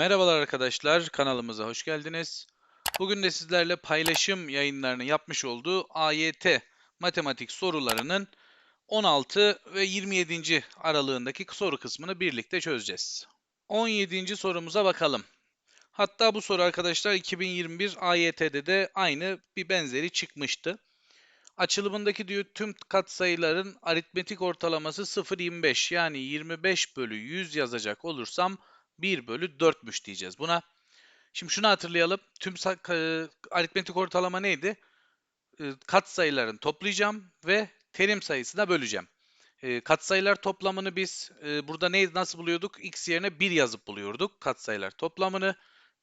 Merhabalar arkadaşlar, kanalımıza hoş geldiniz. Bugün de sizlerle paylaşım yayınlarını yapmış olduğu AYT matematik sorularının 16 ve 27. aralığındaki soru kısmını birlikte çözeceğiz. 17. sorumuza bakalım. Hatta bu soru arkadaşlar 2021 AYT'de de aynı bir benzeri çıkmıştı. Açılımındaki diyor tüm katsayıların aritmetik ortalaması 0.25 yani 25 bölü 100 yazacak olursam 1 bölü 4'müş diyeceğiz buna. Şimdi şunu hatırlayalım. Tüm e, aritmetik ortalama neydi? E, katsayıların toplayacağım ve terim sayısına böleceğim. E, katsayılar toplamını biz e, burada ne nasıl buluyorduk? X yerine 1 yazıp buluyorduk katsayılar toplamını.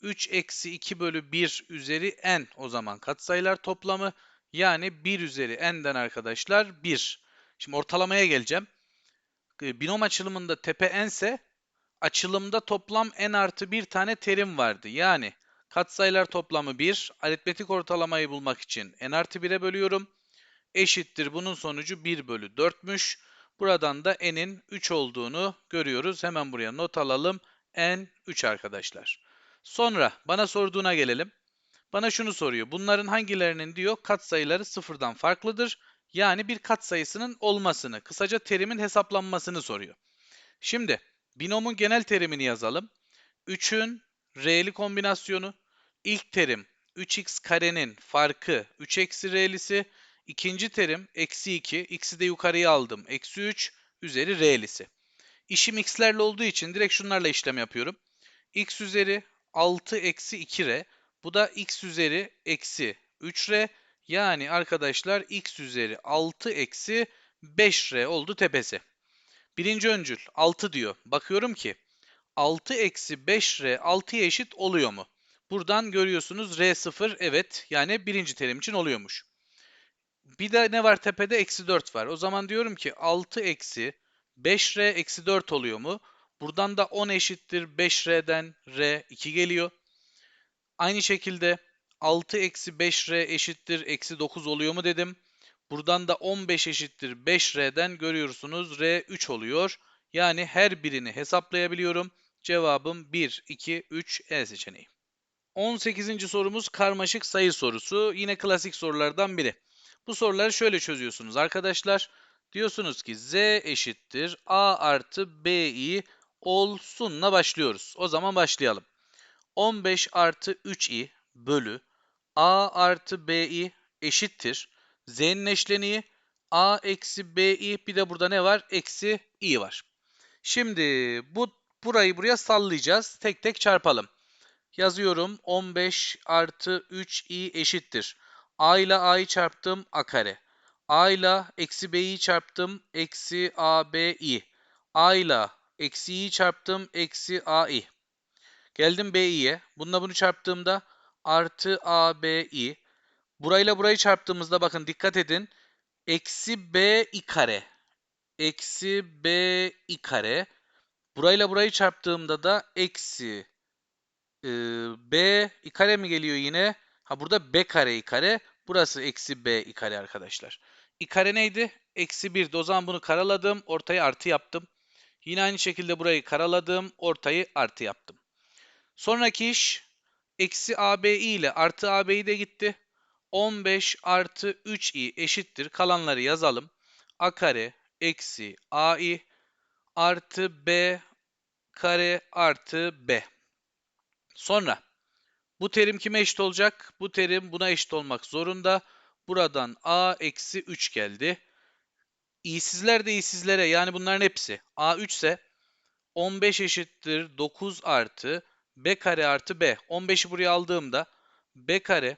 3 eksi 2 bölü 1 üzeri n o zaman katsayılar toplamı. Yani 1 üzeri n'den arkadaşlar 1. Şimdi ortalamaya geleceğim. E, binom açılımında tepe n'se açılımda toplam n artı bir tane terim vardı. Yani katsayılar toplamı 1. Aritmetik ortalamayı bulmak için n artı 1'e bölüyorum. Eşittir bunun sonucu 1 bölü 4'müş. Buradan da n'in 3 olduğunu görüyoruz. Hemen buraya not alalım. n 3 arkadaşlar. Sonra bana sorduğuna gelelim. Bana şunu soruyor. Bunların hangilerinin diyor katsayıları sıfırdan farklıdır. Yani bir katsayısının olmasını, kısaca terimin hesaplanmasını soruyor. Şimdi binomun genel terimini yazalım. 3'ün r'li kombinasyonu, ilk terim 3x karenin farkı 3 eksi r'lisi, ikinci terim eksi 2, x'i de yukarıya aldım, eksi 3 üzeri r'lisi. İşim x'lerle olduğu için direkt şunlarla işlem yapıyorum. x üzeri 6 eksi 2r, bu da x üzeri eksi 3r, yani arkadaşlar x üzeri 6 eksi 5r oldu tepesi. Birinci öncül 6 diyor. Bakıyorum ki 6 eksi 5r 6'ya eşit oluyor mu? Buradan görüyorsunuz r0 evet yani birinci terim için oluyormuş. Bir de ne var tepede? Eksi 4 var. O zaman diyorum ki 6 eksi 5r eksi 4 oluyor mu? Buradan da 10 eşittir 5r'den r 2 geliyor. Aynı şekilde 6 eksi 5r eşittir eksi 9 oluyor mu dedim. Buradan da 15 eşittir 5r'den görüyorsunuz r 3 oluyor. Yani her birini hesaplayabiliyorum. Cevabım 1, 2, 3 E seçeneği. 18. sorumuz karmaşık sayı sorusu. Yine klasik sorulardan biri. Bu soruları şöyle çözüyorsunuz arkadaşlar. Diyorsunuz ki z eşittir a artı bi olsunla başlıyoruz. O zaman başlayalım. 15 artı 3i bölü a artı bi eşittir. Z'nin eşleniği a eksi bi bir de burada ne var? Eksi i var. Şimdi bu burayı buraya sallayacağız. Tek tek çarpalım. Yazıyorum 15 artı 3i eşittir. a ile a'yı çarptım a kare. a ile eksi b'yi çarptım eksi abi. a ile eksi i'yi çarptım eksi ai. Geldim bi'ye. Bununla bunu çarptığımda artı abi. Burayla burayı çarptığımızda bakın dikkat edin. Eksi b i kare. Eksi b i kare. Burayla burayı çarptığımda da eksi e, b i kare mi geliyor yine? Ha burada b kare i kare. Burası eksi b i kare arkadaşlar. i kare neydi? Eksi 1'di. O zaman bunu karaladım. Ortaya artı yaptım. Yine aynı şekilde burayı karaladım. Ortayı artı yaptım. Sonraki iş eksi abi ile artı abi'yi de gitti. 15 artı 3i eşittir. Kalanları yazalım. a kare eksi ai artı b kare artı b. Sonra bu terim kime eşit olacak? Bu terim buna eşit olmak zorunda. Buradan a eksi 3 geldi. İyisizler de iyisizlere yani bunların hepsi. a 3 ise 15 eşittir 9 artı b kare artı b. 15'i buraya aldığımda b kare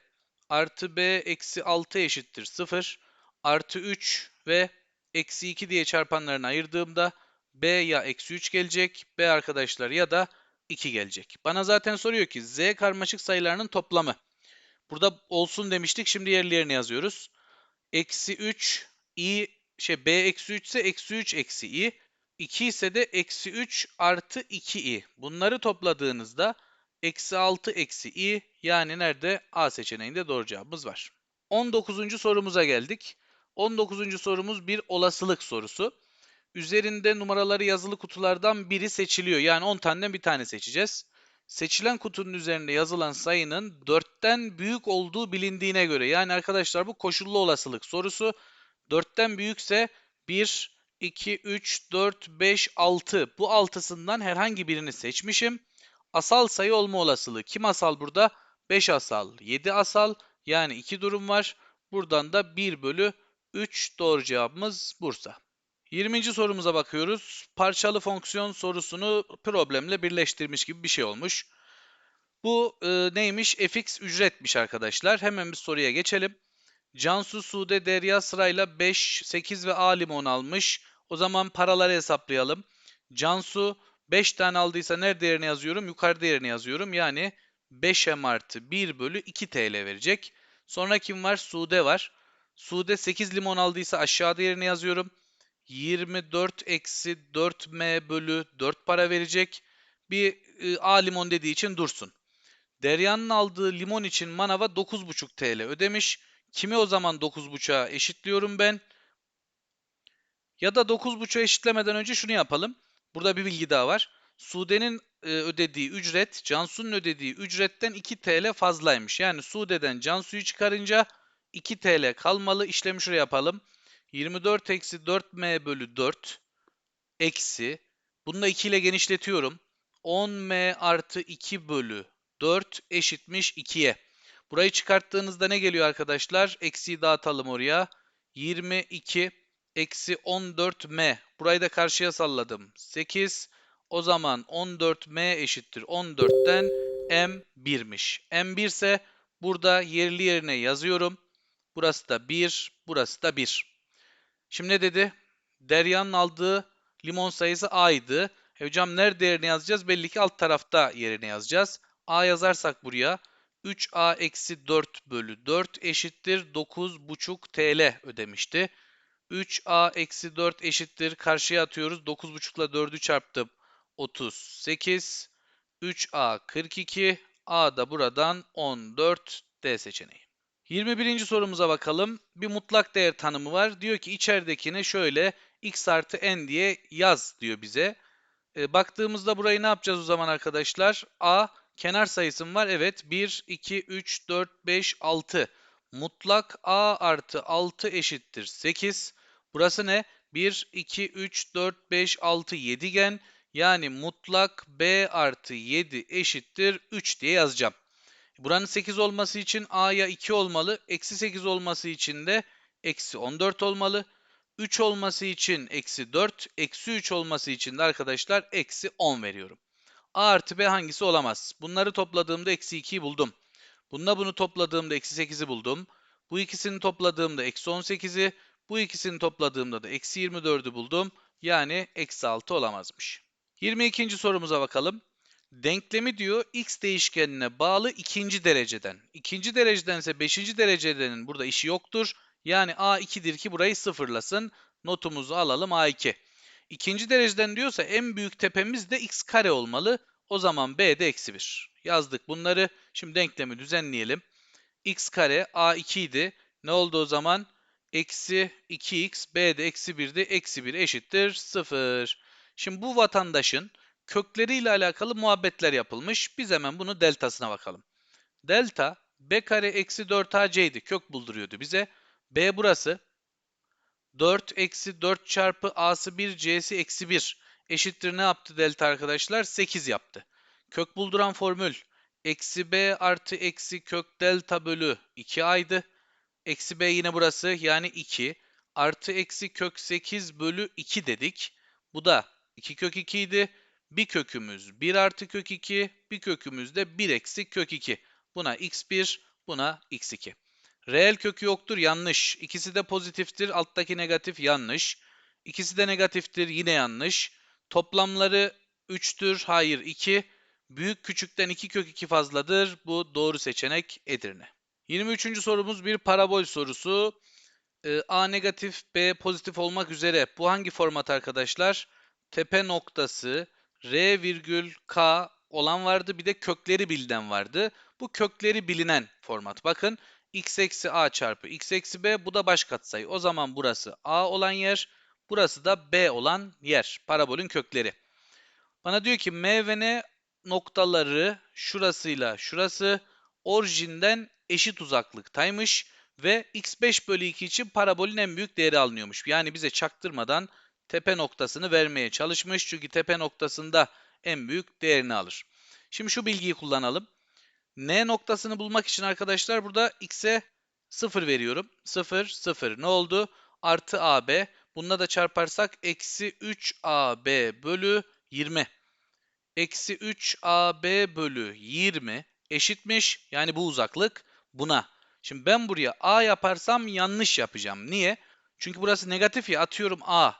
artı b eksi 6 eşittir 0 artı 3 ve eksi 2 diye çarpanlarını ayırdığımda b ya eksi 3 gelecek b arkadaşlar ya da 2 gelecek. Bana zaten soruyor ki z karmaşık sayılarının toplamı. Burada olsun demiştik şimdi yerlerine yazıyoruz. Eksi 3 i şey b eksi 3 ise eksi 3 eksi i. 2 ise de eksi 3 artı 2i. Bunları topladığınızda eksi 6 eksi i yani nerede? A seçeneğinde doğru cevabımız var. 19. sorumuza geldik. 19. sorumuz bir olasılık sorusu. Üzerinde numaraları yazılı kutulardan biri seçiliyor. Yani 10 taneden bir tane seçeceğiz. seçilen kutunun üzerinde yazılan sayının 4'ten büyük olduğu bilindiğine göre. Yani arkadaşlar bu koşullu olasılık sorusu. 4'ten büyükse 1, 2, 3, 4, 5, 6. Bu 6'sından herhangi birini seçmişim. Asal sayı olma olasılığı. Kim asal burada? 5 asal, 7 asal. Yani 2 durum var. Buradan da 1 bölü 3 doğru cevabımız Bursa. 20. sorumuza bakıyoruz. Parçalı fonksiyon sorusunu problemle birleştirmiş gibi bir şey olmuş. Bu e, neymiş? fx ücretmiş arkadaşlar. Hemen bir soruya geçelim. Cansu, Sude, Derya sırayla 5, 8 ve A limon almış. O zaman paraları hesaplayalım. Cansu 5 tane aldıysa nerede yerine yazıyorum? Yukarıda yerine yazıyorum. Yani 5m artı 1 bölü 2 TL verecek. Sonra kim var? Sude var. Sude 8 limon aldıysa aşağıda yerine yazıyorum. 24 eksi 4m bölü 4 para verecek. Bir e, A limon dediği için dursun. Derya'nın aldığı limon için manava 9,5 TL ödemiş. Kimi o zaman 9,5'a eşitliyorum ben? Ya da 9,5'a eşitlemeden önce şunu yapalım. Burada bir bilgi daha var. Sude'nin e, ödediği ücret, Cansu'nun ödediği ücretten 2 TL fazlaymış. Yani Sude'den Cansu'yu çıkarınca 2 TL kalmalı. İşlemi şuraya yapalım. 24 eksi 4m bölü 4 eksi. Bunu da 2 ile genişletiyorum. 10m artı 2 bölü 4 eşitmiş 2'ye. Burayı çıkarttığınızda ne geliyor arkadaşlar? Eksiyi dağıtalım oraya. 22 eksi 14m. Burayı da karşıya salladım. 8. O zaman 14m eşittir. 14'ten m 1'miş. m 1 ise burada yerli yerine yazıyorum. Burası da 1, burası da 1. Şimdi ne dedi? Derya'nın aldığı limon sayısı A'ydı. E hocam nerede yerine yazacağız? Belli ki alt tarafta yerine yazacağız. A yazarsak buraya 3A eksi 4 bölü 4 eşittir 9,5 TL ödemişti. 3A eksi 4 eşittir. Karşıya atıyoruz. 9,5 ile 4'ü çarptım. 38. 3A 42. A da buradan 14 D seçeneği. 21. sorumuza bakalım. Bir mutlak değer tanımı var. Diyor ki içeridekini şöyle x artı n diye yaz diyor bize. E, baktığımızda burayı ne yapacağız o zaman arkadaşlar? A kenar sayısım var. Evet 1, 2, 3, 4, 5, 6. Mutlak A artı 6 eşittir 8. Burası ne? 1, 2, 3, 4, 5, 6 yedigen. Yani mutlak B artı 7 eşittir 3 diye yazacağım. Buranın 8 olması için A'ya 2 olmalı. Eksi 8 olması için de eksi 14 olmalı. 3 olması için eksi 4, eksi 3 olması için de arkadaşlar eksi 10 veriyorum. A artı B hangisi olamaz? Bunları topladığımda eksi 2'yi buldum. Bununla bunu topladığımda eksi 8'i buldum. Bu ikisini topladığımda eksi 18'i, bu ikisini topladığımda da eksi 24'ü buldum. Yani eksi 6 olamazmış. 22. sorumuza bakalım. Denklemi diyor x değişkenine bağlı ikinci dereceden. İkinci dereceden ise beşinci derecedenin burada işi yoktur. Yani a 2'dir ki burayı sıfırlasın. Notumuzu alalım a2. İkinci dereceden diyorsa en büyük tepemiz de x kare olmalı. O zaman b de eksi 1. Yazdık bunları. Şimdi denklemi düzenleyelim. x kare a2 idi. Ne oldu o zaman? Eksi 2x b de eksi 1'di. Eksi 1 eşittir 0. Şimdi bu vatandaşın kökleriyle alakalı muhabbetler yapılmış. Biz hemen bunu deltasına bakalım. Delta b kare eksi 4ac idi. Kök bulduruyordu bize. b burası. 4 eksi 4 çarpı a'sı 1 c'si eksi 1 eşittir ne yaptı delta arkadaşlar? 8 yaptı. Kök bulduran formül eksi b artı eksi kök delta bölü 2a'ydı. Eksi b yine burası yani 2 artı eksi kök 8 bölü 2 dedik. Bu da 2 kök 2 idi. Bir kökümüz 1 artı kök 2, bir kökümüz de 1 eksi kök 2. Buna x1, buna x2. Reel kökü yoktur, yanlış. İkisi de pozitiftir, alttaki negatif yanlış. İkisi de negatiftir, yine yanlış. Toplamları 3'tür, hayır 2. Büyük küçükten 2 kök 2 fazladır. Bu doğru seçenek Edirne. 23. sorumuz bir parabol sorusu. Ee, A negatif, B pozitif olmak üzere. Bu hangi format arkadaşlar? Tepe noktası, R virgül K olan vardı. Bir de kökleri bilinen vardı. Bu kökleri bilinen format. Bakın x eksi a çarpı x eksi b bu da baş katsayı. O zaman burası a olan yer. Burası da b olan yer. Parabolün kökleri. Bana diyor ki m ve n noktaları şurasıyla şurası orijinden eşit uzaklıktaymış ve x5 bölü 2 için parabolün en büyük değeri alınıyormuş. Yani bize çaktırmadan tepe noktasını vermeye çalışmış. Çünkü tepe noktasında en büyük değerini alır. Şimdi şu bilgiyi kullanalım. N noktasını bulmak için arkadaşlar burada x'e 0 veriyorum. 0, 0 ne oldu? Artı AB. Bununla da çarparsak eksi 3AB bölü 20. Eksi 3AB bölü 20 eşitmiş. Yani bu uzaklık buna. Şimdi ben buraya A yaparsam yanlış yapacağım. Niye? Çünkü burası negatif ya atıyorum A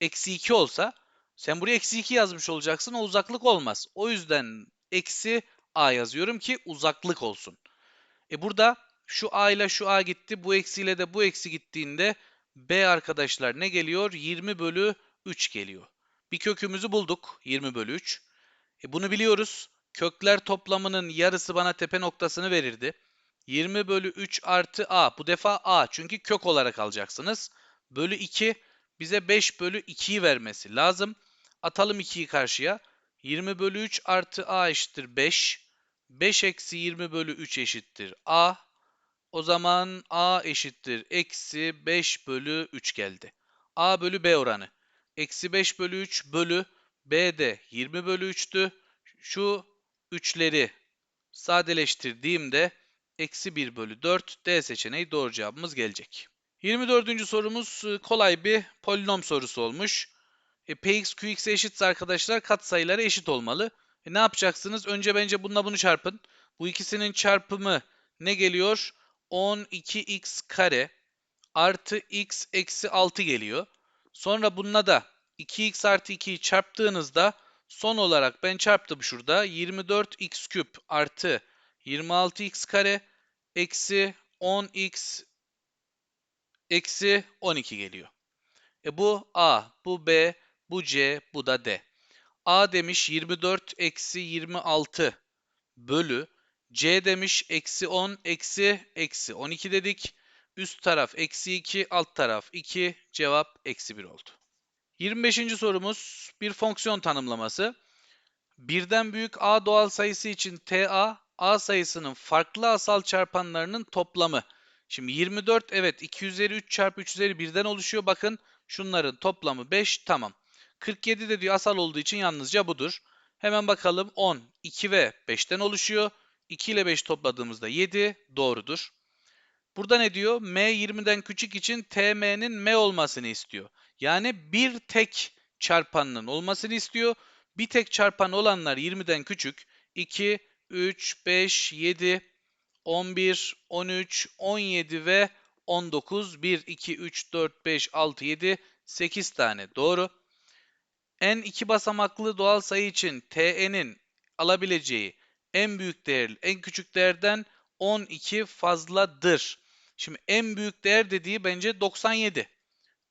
eksi 2 olsa sen buraya eksi 2 yazmış olacaksın o uzaklık olmaz. O yüzden eksi A yazıyorum ki uzaklık olsun. E burada şu A ile şu A gitti bu eksiyle de bu eksi gittiğinde B arkadaşlar ne geliyor? 20 bölü 3 geliyor. Bir kökümüzü bulduk 20 bölü 3. E bunu biliyoruz. Kökler toplamının yarısı bana tepe noktasını verirdi. 20 bölü 3 artı a. Bu defa a çünkü kök olarak alacaksınız. Bölü 2 bize 5 bölü 2'yi vermesi lazım. Atalım 2'yi karşıya. 20 bölü 3 artı a eşittir 5. 5 eksi 20 bölü 3 eşittir a. O zaman a eşittir eksi 5 bölü 3 geldi. a bölü b oranı. Eksi 5 bölü 3 bölü b de 20 bölü 3'tü. Şu 3'leri sadeleştirdiğimde eksi 1 bölü 4 D seçeneği doğru cevabımız gelecek. 24. sorumuz e, kolay bir polinom sorusu olmuş. E, Px Qx'e eşitse arkadaşlar katsayıları eşit olmalı. E, ne yapacaksınız? Önce bence bununla bunu çarpın. Bu ikisinin çarpımı ne geliyor? 12x kare artı x eksi 6 geliyor. Sonra bununla da 2x artı 2'yi çarptığınızda son olarak ben çarptım şurada 24x küp artı 26x kare eksi 10x eksi 12 geliyor. E bu A, bu B, bu C, bu da D. A demiş 24 eksi 26 bölü C demiş eksi 10 eksi eksi 12 dedik. Üst taraf eksi 2, alt taraf 2. Cevap eksi 1 oldu. 25. sorumuz bir fonksiyon tanımlaması. Birden büyük A doğal sayısı için TA, A sayısının farklı asal çarpanlarının toplamı. Şimdi 24 evet 2 üzeri 3 çarpı 3 üzeri 1'den oluşuyor. Bakın şunların toplamı 5 tamam. 47 de diyor asal olduğu için yalnızca budur. Hemen bakalım 10, 2 ve 5'ten oluşuyor. 2 ile 5 topladığımızda 7 doğrudur. Burada ne diyor? M 20'den küçük için TM'nin M olmasını istiyor. Yani bir tek çarpanının olmasını istiyor. Bir tek çarpan olanlar 20'den küçük. 2, 3, 5, 7, 11, 13, 17 ve 19. 1, 2, 3, 4, 5, 6, 7, 8 tane doğru. En iki basamaklı doğal sayı için TN'in alabileceği en büyük değer, en küçük değerden 12 fazladır. Şimdi en büyük değer dediği bence 97.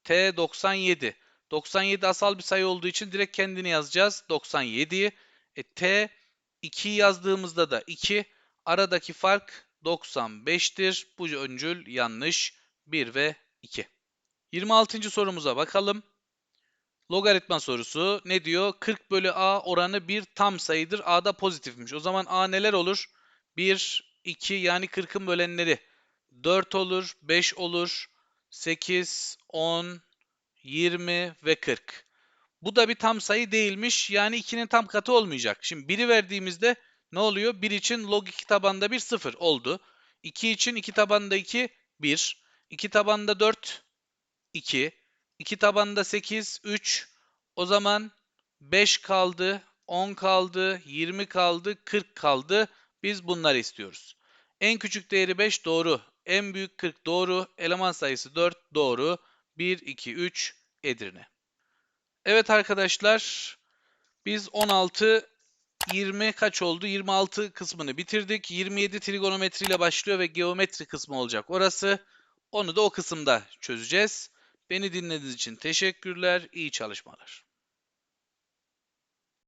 T 97. 97 asal bir sayı olduğu için direkt kendini yazacağız. 97'yi. E, T 2'yi yazdığımızda da 2. Aradaki fark 95'tir. Bu öncül yanlış. 1 ve 2. 26. sorumuza bakalım. Logaritma sorusu ne diyor? 40 bölü a oranı bir tam sayıdır. a da pozitifmiş. O zaman a neler olur? 1, 2 yani 40'ın bölenleri. 4 olur, 5 olur, 8, 10, 20 ve 40. Bu da bir tam sayı değilmiş. Yani 2'nin tam katı olmayacak. Şimdi 1'i verdiğimizde ne oluyor? 1 için log 2 tabanda 1 0 oldu. 2 için 2 tabanda 2 1. 2 tabanda 4 2. 2 tabanda 8 3. O zaman 5 kaldı, 10 kaldı, 20 kaldı, 40 kaldı. Biz bunları istiyoruz. En küçük değeri 5 doğru. En büyük 40 doğru. Eleman sayısı 4 doğru. 1, 2, 3 Edirne. Evet arkadaşlar biz 16, 20 kaç oldu? 26 kısmını bitirdik. 27 trigonometri ile başlıyor ve geometri kısmı olacak orası. Onu da o kısımda çözeceğiz. Beni dinlediğiniz için teşekkürler. İyi çalışmalar.